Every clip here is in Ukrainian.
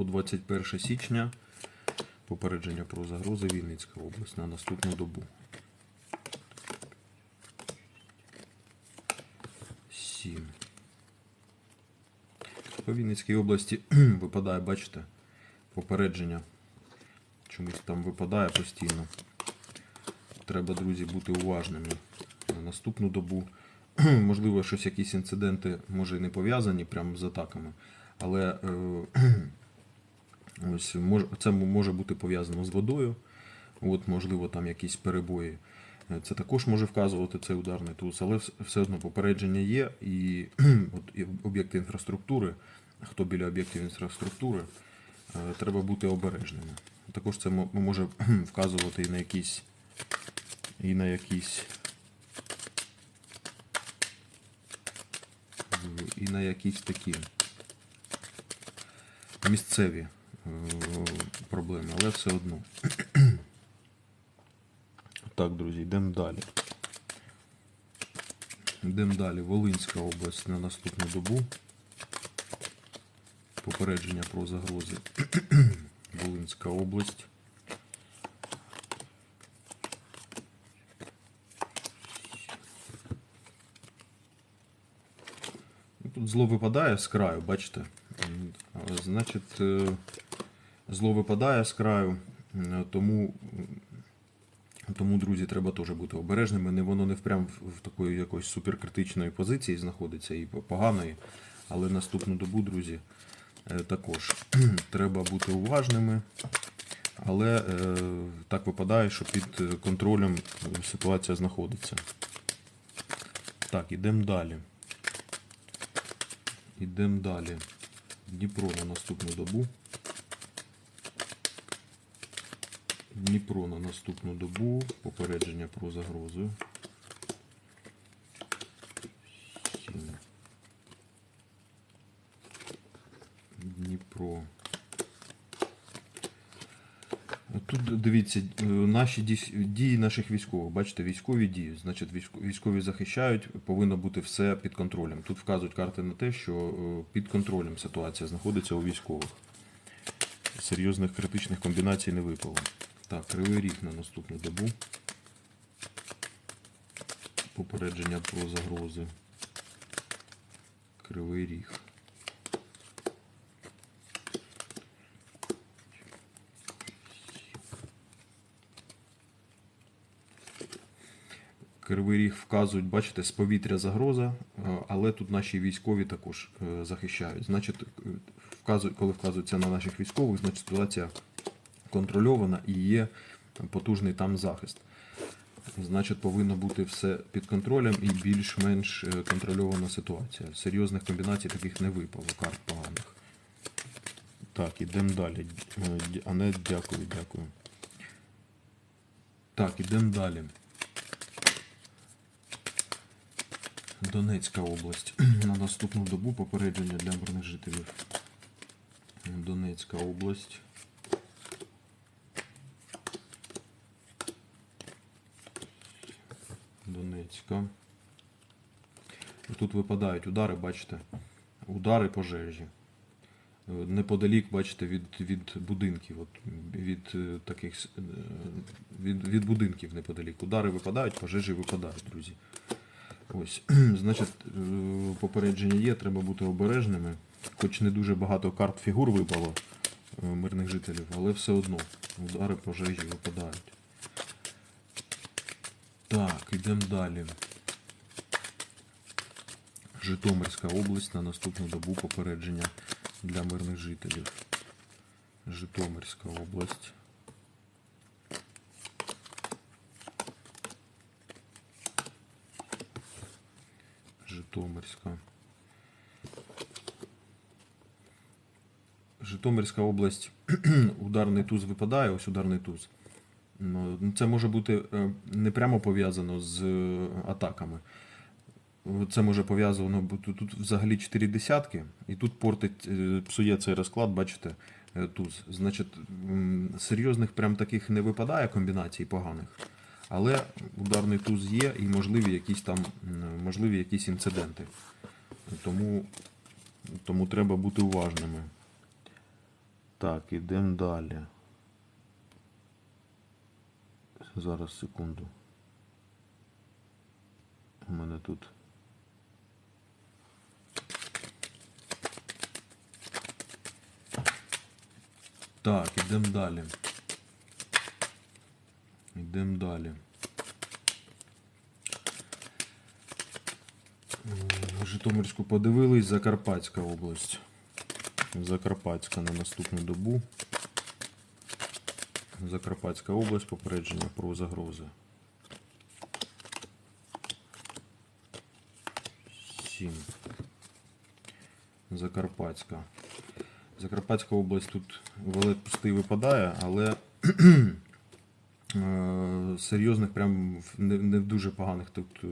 по 21 січня. Попередження про загрози Вінницька область на наступну добу. 7. По Вінницькій області випадає, бачите, попередження. Чомусь там випадає постійно. Треба, друзі, бути уважними на наступну добу. Можливо, щось якісь інциденти може і не пов'язані прямо з атаками, але е, ось це може бути пов'язано з водою. От, можливо, там якісь перебої. Е, Це також може вказувати цей ударний туз, але все одно попередження є, і от, об'єкти інфраструктури, хто біля об'єктів інфраструктури, е, треба бути обережними. Також це може вказувати і на якісь і на якісь і на якісь такі місцеві проблеми, але все одно. Так, друзі, йдемо далі. Йдемо далі. Волинська область на наступну добу. Попередження про загрози. Волинська область. Тут зло випадає з краю, бачите? Значить, е, зло випадає з краю, тому, тому, друзі, треба теж бути обережними. Не воно не впрям в, такої якоїсь суперкритичної позиції знаходиться і поганої. Але наступну добу, друзі, е, також треба бути уважними. Але е, так випадає, що під контролем ситуація знаходиться. Так, ідемо далі. Ідемо далі. Дніпро на наступну добу. Дніпро на наступну добу. Попередження про загрозу. Дніпро. Тут дивіться, е, наші дії наших військових. Бачите, військові дії. Значить, військові захищають, повинно бути все під контролем. Тут вказують карти на те, що е, під контролем ситуація знаходиться у військових. Серйозних критичних комбінацій не випало. Так, кривий ріг на наступну добу. Попередження про загрози. Кривий ріг. Кривий ріг вказують, бачите, з повітря загроза, е, але тут наші військові також е, захищають. Значить, е, коли вказується на наших військових, значить ситуація контрольована і є потужний там захист. Значить, повинно бути все під контролем і більш-менш е, контрольована ситуація. Серйозних комбінацій таких не випало, карт поганих. Так, ідемо далі. Е, дя- Анет, дякую, дякую. Так, ідемо далі. Донецька область. На наступну добу попередження для мирних жителів. Донецька область. Донецька. Тут випадають удари, бачите? Удари пожежі. Е, Неподалік, бачите, від, від будинків, от, від е, таких е, від, від будинків неподалік. Удари випадають, пожежі випадають, друзі. Ось, значить, попередження є, треба бути обережними. Хоч не дуже багато карт фігур випало мирних жителів, але все одно удари пожежі випадають. Так, йдемо далі. Житомирська область на наступну добу попередження для мирних жителів. Житомирська область. Житомирська. Житомирська область. ударний туз випадає, ось ударний туз. Ну, це може бути е, не прямо пов'язано з е, атаками. Це може пов'язано, бо тут, взагалі 4 десятки, і тут портить, е, псує цей розклад, бачите, туз. Значить, серйозних прям таких не випадає комбінацій поганих. Але ударний туз є і можливі якісь там можливі якісь інциденти. Тому, тому треба бути уважними. Так, ідемо далі. Зараз секунду. У мене тут. Так, ідемо далі. Йдемо далі. Житомирську подивились, Закарпатська область. Закарпатська на наступну добу. Закарпатська область, попередження про загрози. Сім. Закарпатська. Закарпатська область тут валет пустий випадає, але е, серйозних, прям не, не дуже поганих тут е,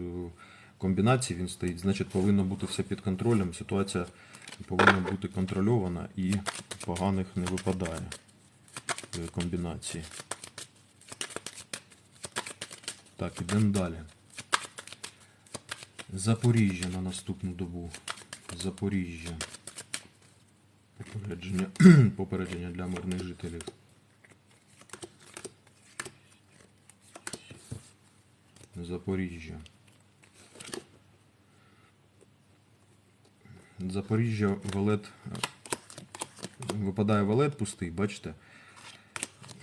комбінацій він стоїть. Значить, повинно бути все під контролем. Ситуація повинна бути контрольована і поганих не випадає е, комбінацій. Так, ідемо далі. Запоріжжя на наступну добу. Запоріжжя. Попередження, попередження для мирних жителів. Запоріжжя. Запоріжжя валет. Випадає валет пустий, бачите?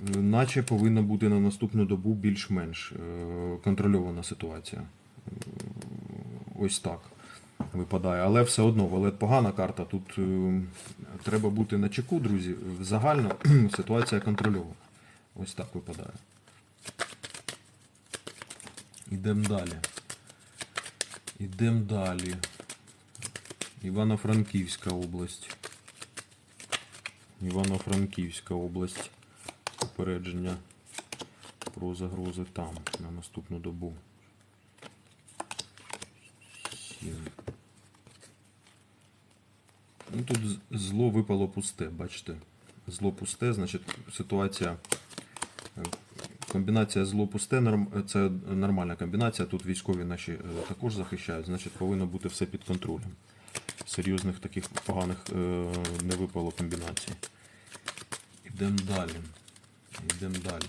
Наче повинна бути на наступну добу більш-менш е, контрольована ситуація. Е, Ось так випадає. Але все одно валет погана карта. Тут е, треба бути на чеку, друзі. Загально ситуація контрольована. Ось так випадає. Ідемо далі. Ідемо далі. Івано-Франківська область. Івано-Франківська область. Попередження про загрози там на наступну добу. Ну, тут зло випало пусте, бачите? Зло пусте, значить ситуація. е, Комбінація зло пусте це нормальна комбінація. Тут військові наші е, також захищають, значить повинно бути все під контролем. Серйозних таких поганих е, не випало комбінацій. Йдемо далі. Йдемо далі.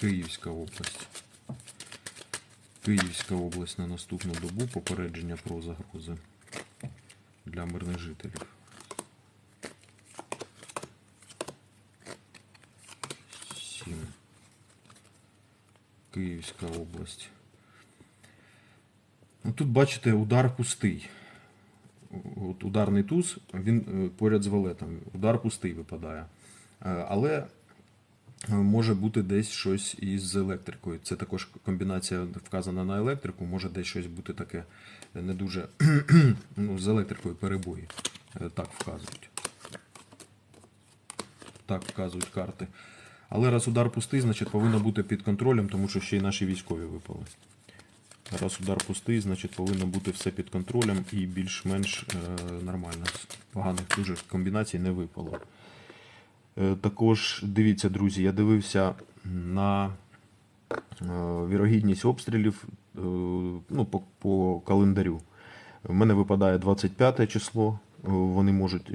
Київська область. Київська область на наступну добу попередження про загрози для мирних жителів. Сім. Київська область. Ну, тут бачите, удар пустий. От ударний туз, він е, поряд з валетом. Удар пустий випадає. Е, Але може бути десь щось із електрикою. Це також комбінація вказана на електрику, може десь щось бути таке е, не дуже ну, з електрикою перебої. Е, Так вказують. Так вказують карти. Але раз удар пустий, значить повинно бути під контролем, тому що ще й наші військові випали. Раз удар пустий, значить повинно бути все під контролем і більш-менш е, нормально. Поганих дуже комбінацій не випало. Е, також дивіться, друзі, я дивився на е, вірогідність обстрілів е, ну, по, по календарю. У мене випадає 25 число. Вони можуть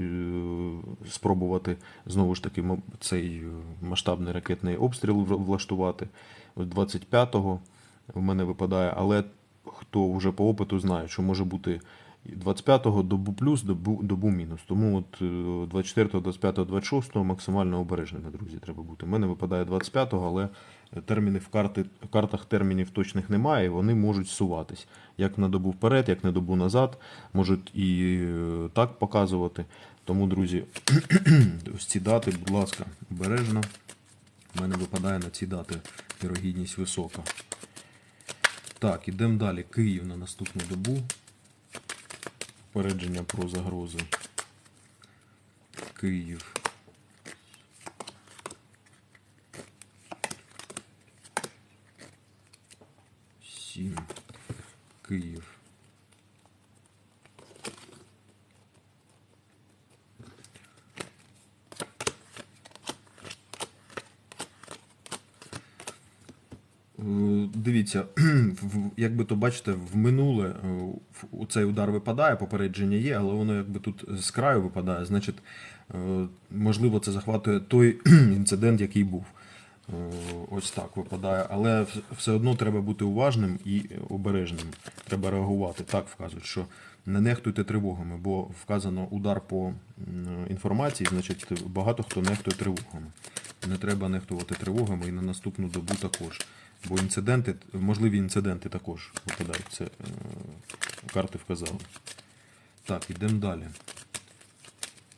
спробувати знову ж таки цей масштабний ракетний обстріл влаштувати. 25-го в мене випадає, але хто вже по опиту знає, що може бути 25-го добу плюс, добу, добу мінус. Тому от е, 24, 25, 26 максимально обережними, друзі, треба бути. У мене випадає 25-го, але термінів карти, картах термінів точних немає, і вони можуть суватись. Як на добу вперед, як на добу назад, можуть і е, так показувати. Тому, друзі, ось ці дати, будь ласка, обережно. У мене випадає на ці дати вірогідність висока. Так, ідемо далі. Київ на наступну добу. Попередження про загрози. Київ. Сім. Київ. Е, дивіться, як то бачите, в минуле е, цей удар випадає, попередження є, але воно якби тут з краю випадає. Значить, е, можливо, це захватує той інцидент, який був. Е, Ось так випадає. Але все одно треба бути уважним і обережним. Треба реагувати. Так вказують, що не нехтуйте тривогами, бо вказано удар по інформації, значить багато хто нехтує тривогами. Не треба нехтувати тривогами і на наступну добу також. Бо інциденти, можливі інциденти також випадають. Це е, карти вказали. Так, ідемо далі.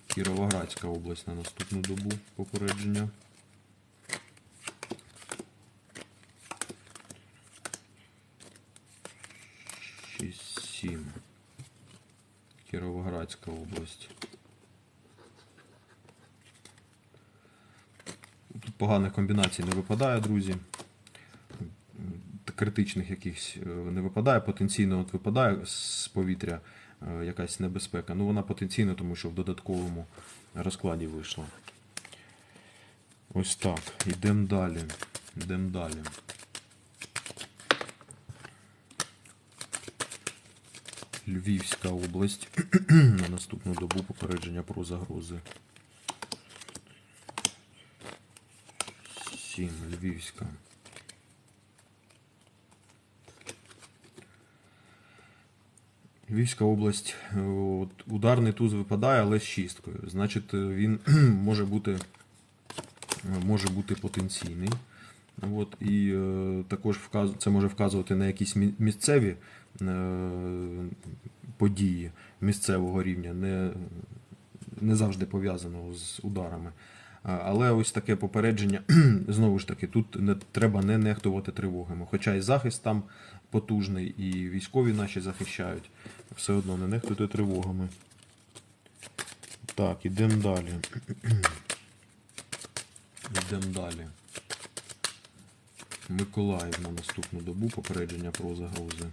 Кіровоградська область на наступну добу попередження. Кіровоградська область. Тут поганих комбінацій не випадає, друзі. Критичних якихось е, не випадає. Потенційно от випадає з повітря е, якась небезпека. Ну вона потенційна, тому що в додатковому розкладі вийшла. Ось так. Йдемо далі. Йдемо далі. Львівська область. На наступну добу попередження про загрози. 7. Львівська. Львівська область. е, От, ударний туз випадає, але з шісткою. Значить, е, він може бути, е, може бути потенційний. От, і е, також вказ... це може вказувати на якісь місцеві е, події місцевого рівня, не, не завжди пов'язаного з ударами. Але ось таке попередження, знову ж таки, тут не треба не нехтувати тривогами. Хоча і захист там потужний, і військові наші захищають, все одно не нехтуйте тривогами. Так, ідемо далі. Ідемо далі. Миколаїв на наступну добу попередження про загрози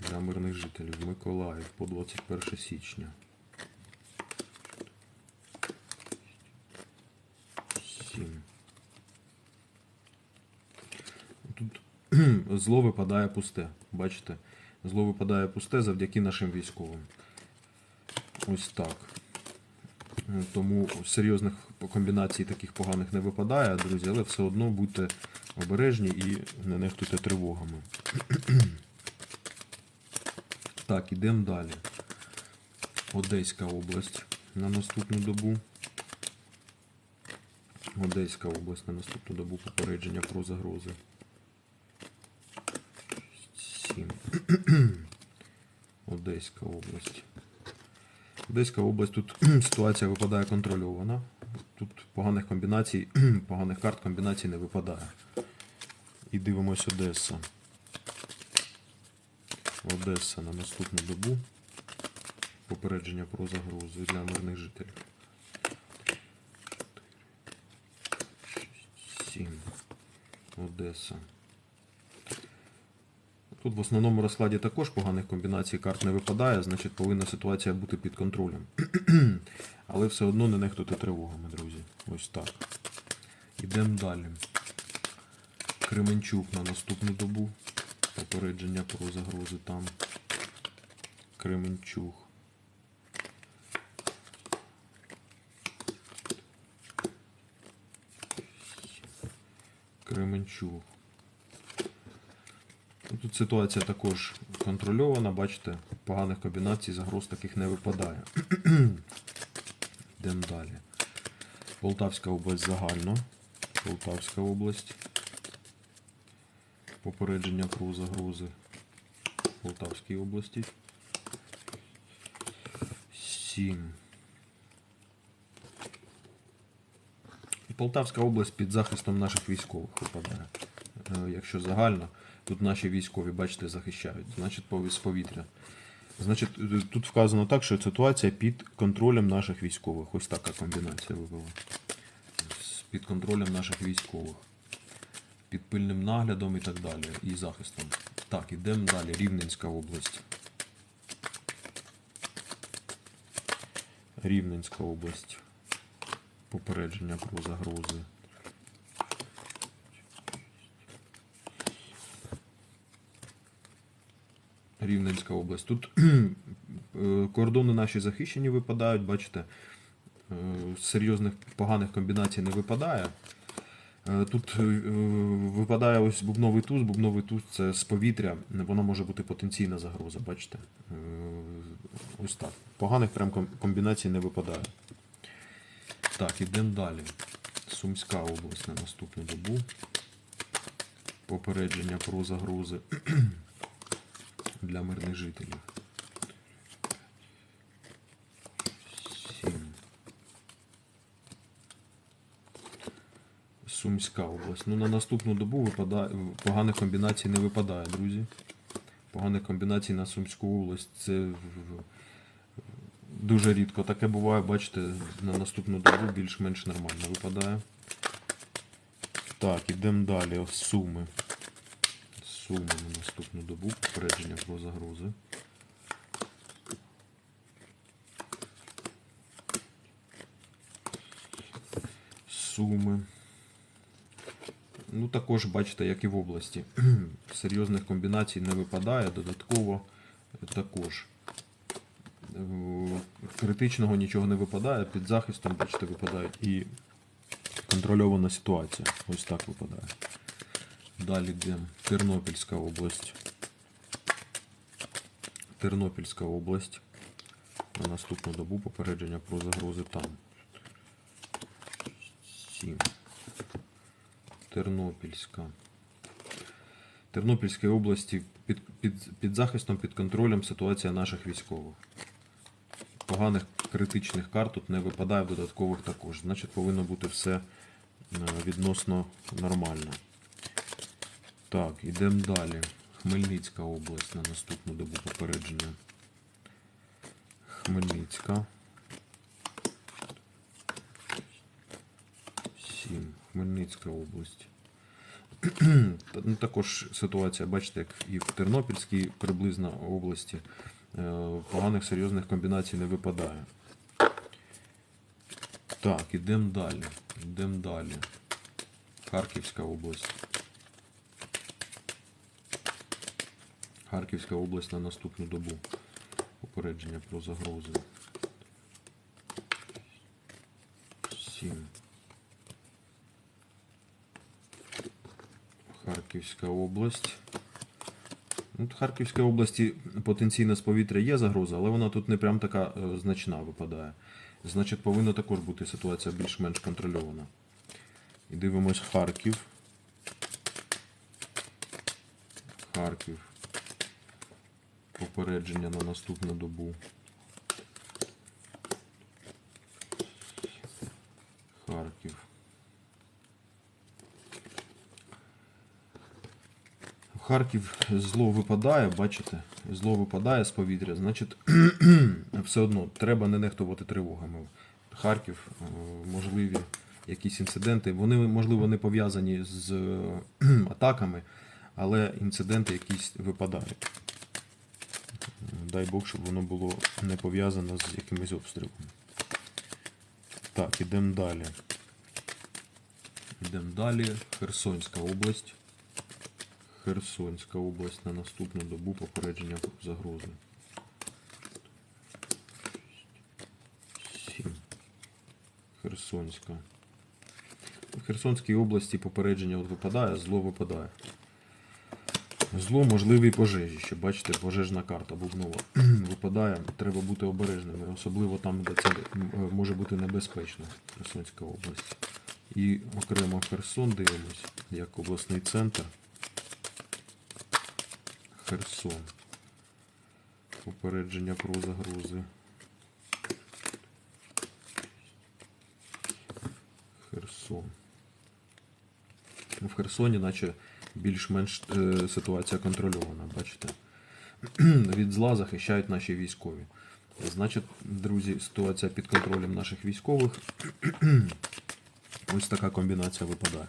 для мирних жителів. Миколаїв по 21 січня. Сім. Тут зло випадає пусте. Бачите? Зло випадає пусте завдяки нашим військовим. Ось так. Тому серйозних комбінацій таких поганих не випадає, друзі, але все одно будьте обережні і не нехтуйте тривогами. Так, ідемо далі. Одеська область на наступну добу. Одеська область на наступну добу попередження про загрози. 7. Одеська область. Одеська область тут ситуація випадає контрольована. Тут поганих комбінацій, поганих карт комбінацій не випадає. І дивимось Одеса. Одеса на наступну добу. Попередження про загрозу для мирних жителів. 7. Одеса. Тут в основному розкладі також поганих комбінацій карт не випадає, значить повинна ситуація бути під контролем. Але все одно не нехтуйте тривогами, друзі. Ось так. Ідемо далі. Кременчук на наступну добу. Попередження про загрози там. Кременчук. Кременчук. Тут ситуація також контрольована, бачите, поганих комбінацій загроз таких не випадає. Йдемо далі. Полтавська область загально. Полтавська область. Попередження про загрози Полтавській області. 7. Полтавська область під захистом наших військових випадає. Е, Якщо загально, тут наші військові, бачите, захищають, значить з повітря. Значить, е, тут вказано так, що ситуація під контролем наших військових. Ось така комбінація вивела. З- Під контролем наших військових. Під пильним наглядом і так далі. І захистом. Так, ідемо далі. Рівненська область. Рівненська область. Попередження про загрози. Рівненська область. Тут е, кордони наші захищені випадають, бачите, е, серйозних поганих комбінацій не випадає. Е, Тут випадає ось бубновий туз. Бубновий туз це з повітря, воно може бути потенційна загроза, бачите? Ось так. Поганих прям комбінацій не випадає. Так, ідемо далі. Сумська область на наступну добу. Попередження про загрози для мирних жителів. Сім. Сумська область. Ну, на наступну добу випадає, поганих комбінацій не випадає, друзі. Поганих комбінацій на Сумську область це дуже рідко. Таке буває, бачите, на наступну добу більш-менш нормально випадає. Так, ідемо далі. Суми. Суми на наступну добу. Попередження про загрози. Суми. Ну, також бачите, як і в області. Серйозних комбінацій не випадає, додатково також. Критичного нічого не випадає, під захистом, бачите, випадають і контрольована ситуація. Ось так випадає. Далі йдемо. Тернопільська область. Тернопільська область. На наступну добу попередження про загрози там. 7. Тернопільська. Тернопільській області під, під, під захистом, під контролем ситуація наших військових. Поганих критичних карт тут не випадає додаткових також. Значить, повинно бути все е, відносно нормально. Так, ідемо далі. Хмельницька область на наступну добу попередження. Хмельницька. 7. Хмельницька область. Ну, також ситуація, бачите, як і в Тернопільській приблизно області. Е, Поганих серйозних комбінацій не випадає. Так, ідемо далі. Ідемо далі. Харківська область. Харківська область на наступну добу. Попередження про загрози. 7. Харківська область. Ну, от Харківській області потенційно з повітря є загроза, але вона тут не прям така е, значна випадає. Значить, повинна також бути ситуація більш-менш контрольована. І дивимось Харків. Харків. Попередження на наступну добу. Харків. Харків зло випадає, бачите? Зло випадає з повітря, значить, все одно треба не нехтувати тривогами. Харків, е, можливі якісь інциденти. Вони, можливо, не пов'язані з е, атаками, але інциденти якісь випадають. Дай Бог, щоб воно було не пов'язано з якимись обстрілами. Так, ідемо далі. Йдемо далі. Херсонська область. Херсонська область на наступну добу попередження загрози. 7. Херсонська. В Херсонській області попередження от випадає, зло випадає. Зло можливі пожежі. Ще бачите, пожежна карта бубнова випадає. Треба бути обережними, особливо там, де це е, може бути небезпечно. Херсонська область. І окремо Херсон дивимось, як обласний центр. Херсон. Попередження про загрози. Херсон. Ну, в Херсоні, наче більш-менш е, ситуація контрольована, бачите? Від зла захищають наші військові. Значить, друзі, ситуація під контролем наших військових. Ось така комбінація випадає.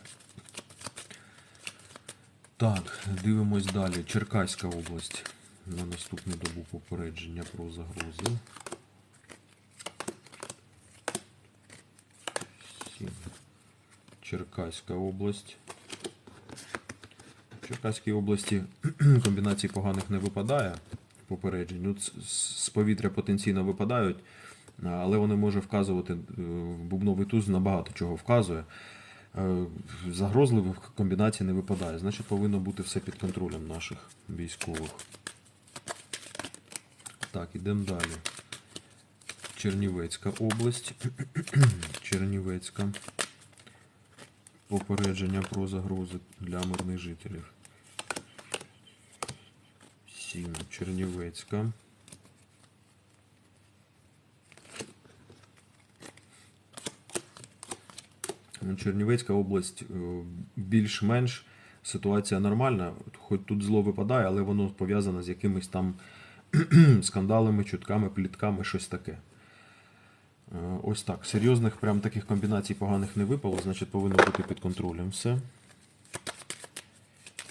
Так, дивимось далі. Черкаська область. На наступну добу попередження про загрози. Сім. Черкаська область. В Черкаській області комбінацій поганих не випадає. попереджень. З- з повітря потенційно випадають, але вони може вказувати, е, бубновий туз набагато чого вказує. Е, Загрозливих комбінацій не випадає. Значить, повинно бути все під контролем наших військових. Так, ідемо далі. Чернівецька область. Чернівецька. Попередження про загрози для мирних жителів. 7. Чернівецька. Чернівецька область е, більш-менш ситуація нормальна. Хоч тут зло випадає, але воно пов'язане з якимись там скандалами, чутками, плітками, щось таке. Е, Ось так. Серйозних прям таких комбінацій поганих не випало, значить повинно бути під контролем все.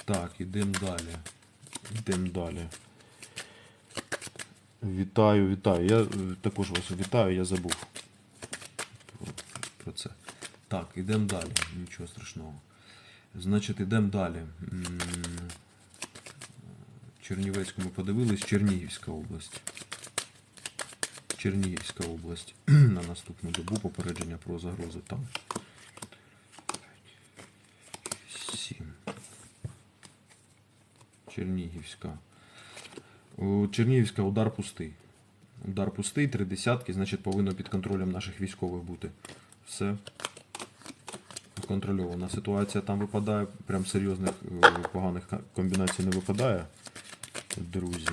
Так, ідемо далі. Йдемо далі. Вітаю, вітаю. Я е, також вас вітаю, я забув про, це. Так, ідемо далі. Нічого страшного. Значить, ідемо далі. Чернівецьку ми подивились, Чернігівська область. Чернігівська область. На наступну добу попередження про загрози там. 7. Чернігівська. Чернігівська удар пустий. Удар пустий, три десятки, значить повинно під контролем наших військових бути. Все. Контрольована ситуація там випадає. Прям серйозних е, поганих комбінацій не випадає. Друзі.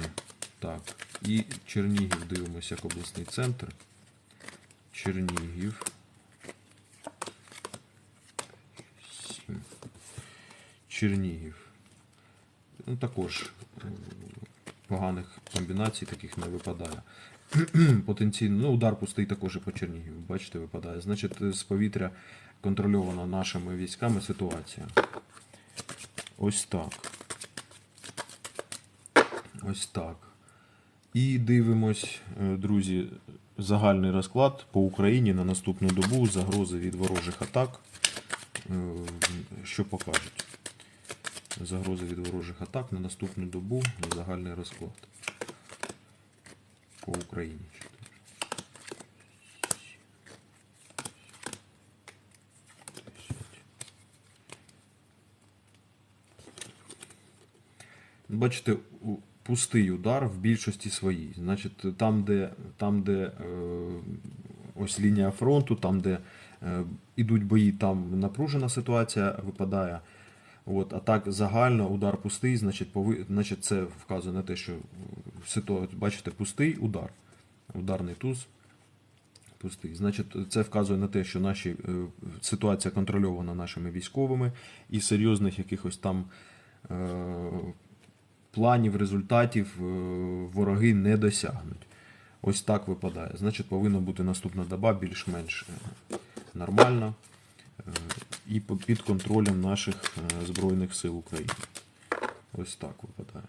Так. І Чернігів дивимося як обласний центр. Чернігів. Сім. Чернігів. Ну, також е, поганих комбінацій таких не випадає. Потенційно, ну, удар пустий також і по Чернігіву, бачите, випадає. Значить, з повітря контрольована нашими військами ситуація. Ось так. Ось так. І дивимось, е, друзі, загальний розклад по Україні на наступну добу, загрози від ворожих атак. Е, Що покажуть? Загрози від ворожих атак на наступну добу загальний розклад. По Україні. Бачите, пустий удар в більшості своїй. Значить, там, де, там, де е, ось лінія фронту, там, де е, ідуть бої, там напружена ситуація випадає. От, а так загально удар пустий, значить, пови... значить це вказує на те, що ситуація, бачите, пустий удар. Ударний туз. Пустий. Значить, це вказує на те, що наші, е, ситуація контрольована нашими військовими і серйозних якихось там е, планів, результатів е, вороги не досягнуть. Ось так випадає. Значить, повинна бути наступна доба більш-менш е, нормальна е, і під контролем наших Збройних сил України. Ось так випадає.